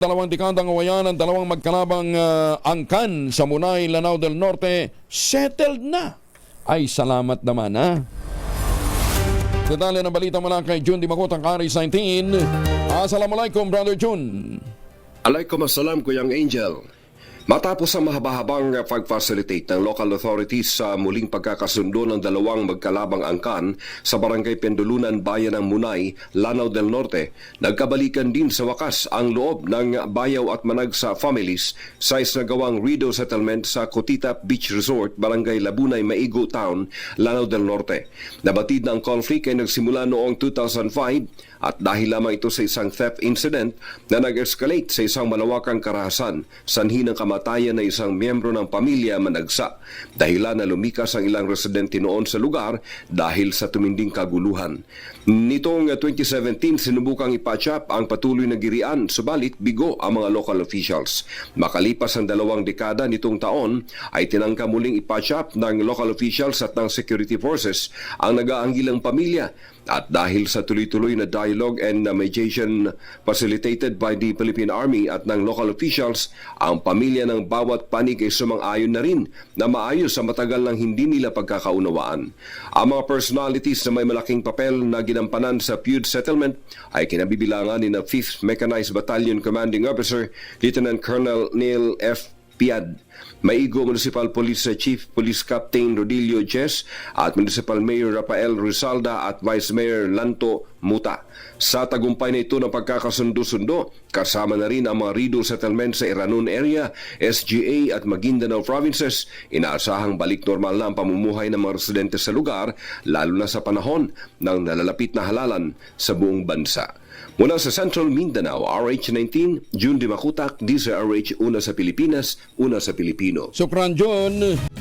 Dalawang dekadang awayan ang dalawang magkalabang ah, angkan sa Munay, Lanao del Norte, settled na. Ay, salamat naman ha. Detalye ng balita mula kay June Di Makutang Aris 19. Assalamualaikum, Brother June. Alaikum assalam, Kuyang Angel. Matapos ang mahaba-habang pag-facilitate ng local authorities sa muling pagkakasundo ng dalawang magkalabang angkan sa barangay Pendulunan, Bayan ng Munay, Lanao del Norte, nagkabalikan din sa wakas ang loob ng bayaw at managsa families sa isnagawang Rido Settlement sa Kotita Beach Resort, Barangay Labunay, Maigo Town, Lanao del Norte. Nabatid na ang conflict ay nagsimula noong 2005 at dahil lamang ito sa isang theft incident na nag-escalate sa isang malawakang karahasan, sanhi ng kamatayan na isang miyembro ng pamilya managsa. Dahilan na lumikas ang ilang residente noon sa lugar dahil sa tuminding kaguluhan. Nitong 2017, sinubukang ipatchap ang patuloy na girian, subalit bigo ang mga local officials. Makalipas ang dalawang dekada nitong taon, ay tinangka muling ipatchap ng local officials at ng security forces ang nag-aanggilang pamilya at dahil sa tuloy-tuloy na dialogue and mediation facilitated by the Philippine Army at ng local officials, ang pamilya ng bawat panig ay sumang-ayon na rin na maayos sa matagal ng hindi nila pagkakaunawaan. Ang mga personalities na may malaking papel na ginampanan sa feud settlement ay kinabibilangan ni na 5th Mechanized Battalion Commanding Officer Lieutenant Colonel Neil F. Piad, Maigo Municipal Police Chief Police Captain Rodilio Ches at Municipal Mayor Rafael Rizalda at Vice Mayor Lanto Muta. Sa tagumpay na ito ng pagkakasundo-sundo, kasama na rin ang mga Rido settlement sa Iranon area, SGA at Maguindanao provinces, inaasahang balik normal na ang pamumuhay ng mga residente sa lugar, lalo na sa panahon ng nalalapit na halalan sa buong bansa. Mula sa Central Mindanao, RH19, June Dimakutak, DZRH, una sa Pilipinas, una sa Pilipino. Sukran June.